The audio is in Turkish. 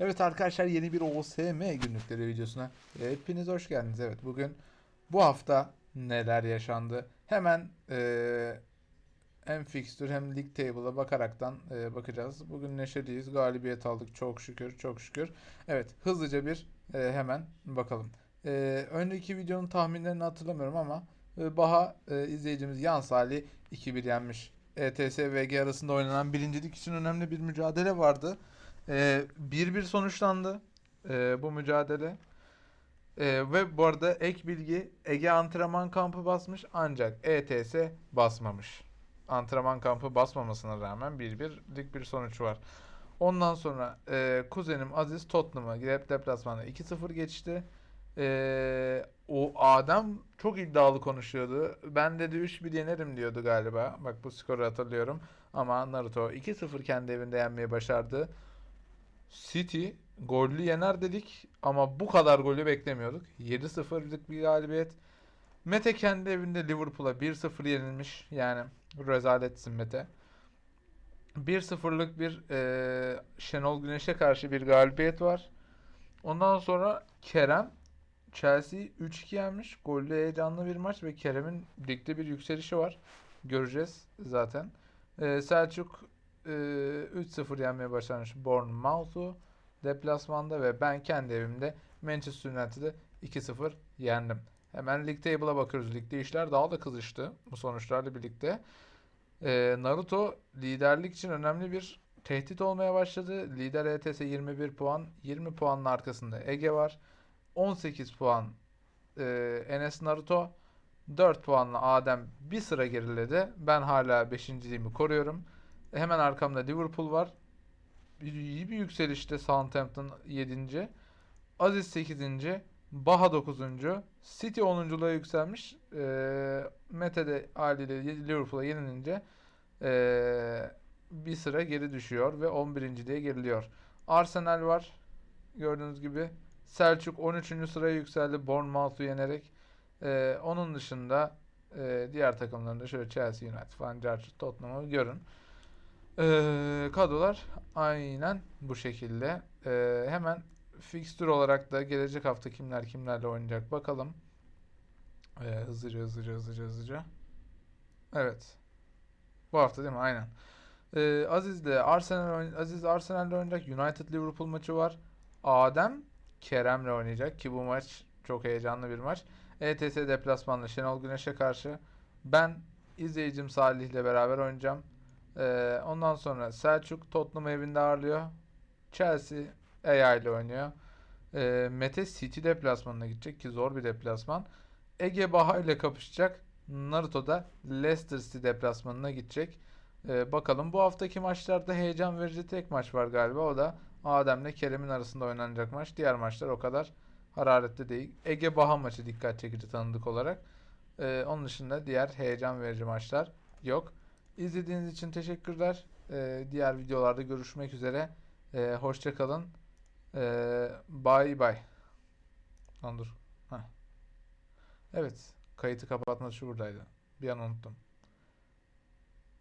Evet arkadaşlar yeni bir OSM günlükleri videosuna hepiniz hoş geldiniz. Evet bugün bu hafta neler yaşandı hemen eee hem fixture hem league table'a bakaraktan eee, bakacağız. Bugün neşeliyiz galibiyet aldık çok şükür çok şükür. Evet hızlıca bir eee, hemen bakalım. Eee, önceki videonun tahminlerini hatırlamıyorum ama eee, Baha eee, izleyicimiz Yan Salih 2-1 yenmiş. ETS VG arasında oynanan birincilik için önemli bir mücadele vardı. Ee, 1-1 sonuçlandı ee, bu mücadele. Ee, ve bu arada ek bilgi Ege antrenman kampı basmış ancak ETS basmamış. Antrenman kampı basmamasına rağmen 1-1'lik bir sonuç var. Ondan sonra e, kuzenim Aziz Tottenham'a gidip deplasmanda 2-0 geçti. Ee, o Adem çok iddialı konuşuyordu. Ben dedi 3-1 yenerim diyordu galiba. Bak bu skoru hatırlıyorum. Ama Naruto 2-0 kendi evinde yenmeyi başardı. City gollü yener dedik ama bu kadar golü beklemiyorduk. 7-0'lık bir galibiyet. Mete kendi evinde Liverpool'a 1-0 yenilmiş. Yani rezaletsin Mete. 1-0'lık bir eee, Şenol Güneş'e karşı bir galibiyet var. Ondan sonra Kerem Chelsea 3-2 yenmiş. Gollü heyecanlı bir maç ve Kerem'in ligde bir yükselişi var. Göreceğiz zaten. Eee, Selçuk eee, 3-0 yenmeye başarmış Bournemouth'u deplasmanda ve ben kendi evimde Manchester United'ı 2-0 yendim. Hemen Lig Table'a bakıyoruz. Ligde işler daha da kızıştı bu sonuçlarla birlikte. Eee, Naruto liderlik için önemli bir tehdit olmaya başladı. Lider ETS 21 puan. 20 puanın arkasında Ege var. 18 puan eee, Enes Naruto. 4 puanla Adem bir sıra geriledi. Ben hala 5.liğimi koruyorum. Hemen arkamda Liverpool var. İyi bir yükselişte Southampton 7. Aziz 8. Baha 9. City 10.luğa yükselmiş. Ee, Mete de haliyle Liverpool'a yenilince ee, bir sıra geri düşüyor ve 11. diye geriliyor. Arsenal var. Gördüğünüz gibi. Selçuk 13. sıraya yükseldi Bournemouth'u yenerek. Ee, onun dışında ee, diğer takımlarında şöyle Chelsea United falan, Tottenham'ı görün. Ee, kadrolar aynen bu şekilde. Ee, hemen fixture olarak da gelecek hafta kimler kimlerle oynayacak bakalım. Ee, hızlıca hızlıca hızlıca hızlıca. Evet. Bu hafta değil mi? Aynen. Ee, Aziz de Arsenal Aziz Arsenal'le oynayacak. United Liverpool maçı var. Adem Kerem'le oynayacak ki bu maç çok heyecanlı bir maç. ETS deplasmanlı Şenol Güneş'e karşı. Ben izleyicim Salih'le beraber oynayacağım. Ee, ondan sonra Selçuk Tottenham evinde ağırlıyor. Chelsea AI ile oynuyor. Ee, Mete City deplasmanına gidecek ki zor bir deplasman. Ege Baha ile kapışacak. Naruto da Leicester City deplasmanına gidecek. Ee, bakalım bu haftaki maçlarda heyecan verici tek maç var galiba. O da Adem'le Kerem'in arasında oynanacak maç. Diğer maçlar o kadar hararetli değil. Ege Baha maçı dikkat çekici tanıdık olarak. Ee, onun dışında diğer heyecan verici maçlar yok. İzlediğiniz için teşekkürler. Ee, diğer videolarda görüşmek üzere. Ee, hoşça kalın. Ee, bye bye. Dur. Heh. Evet. Kayıtı kapatma şu buradaydı. Bir an unuttum.